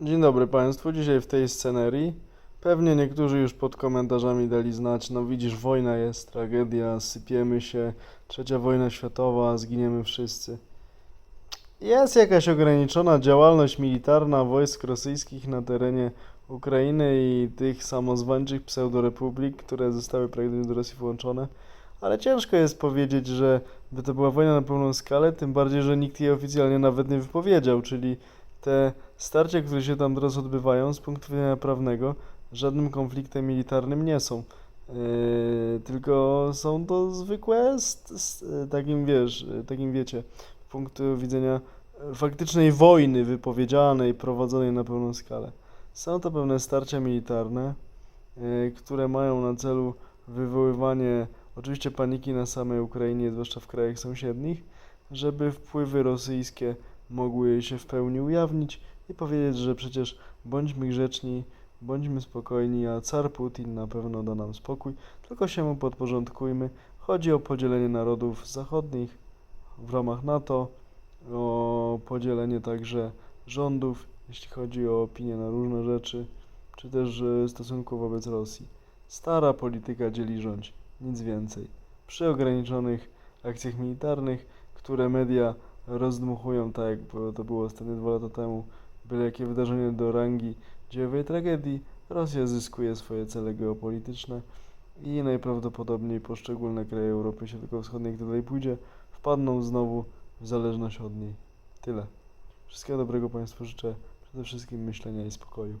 Dzień dobry Państwu. Dzisiaj w tej scenerii pewnie niektórzy już pod komentarzami dali znać, no widzisz, wojna jest, tragedia, sypiemy się, trzecia wojna światowa, zginiemy wszyscy. Jest jakaś ograniczona działalność militarna wojsk rosyjskich na terenie Ukrainy i tych samozwańczych pseudorepublik, które zostały praktycznie do Rosji włączone, ale ciężko jest powiedzieć, że by to była wojna na pełną skalę, tym bardziej, że nikt jej oficjalnie nawet nie wypowiedział, czyli te starcia, które się tam teraz odbywają, z punktu widzenia prawnego, żadnym konfliktem militarnym nie są. Yy, tylko są to zwykłe, st- st- takim wiesz, takim wiecie, z punktu widzenia faktycznej wojny wypowiedzianej, prowadzonej na pełną skalę. Są to pewne starcia militarne, yy, które mają na celu wywoływanie oczywiście paniki na samej Ukrainie, zwłaszcza w krajach sąsiednich, żeby wpływy rosyjskie mogły się w pełni ujawnić i powiedzieć, że przecież bądźmy grzeczni, bądźmy spokojni, a car Putin na pewno da nam spokój, tylko się mu podporządkujmy. Chodzi o podzielenie narodów zachodnich w ramach NATO, o podzielenie także rządów, jeśli chodzi o opinię na różne rzeczy, czy też e, stosunku wobec Rosji. Stara polityka dzieli rządź, nic więcej. Przy ograniczonych akcjach militarnych, które media rozdmuchują tak, jak to było ostatnie dwa lata temu, byle jakie wydarzenie do rangi dziejowej tragedii, Rosja zyskuje swoje cele geopolityczne i najprawdopodobniej poszczególne kraje Europy Środkowo-Wschodniej, to dalej pójdzie, wpadną znowu w zależność od niej. Tyle. Wszystkiego dobrego Państwu życzę, przede wszystkim myślenia i spokoju.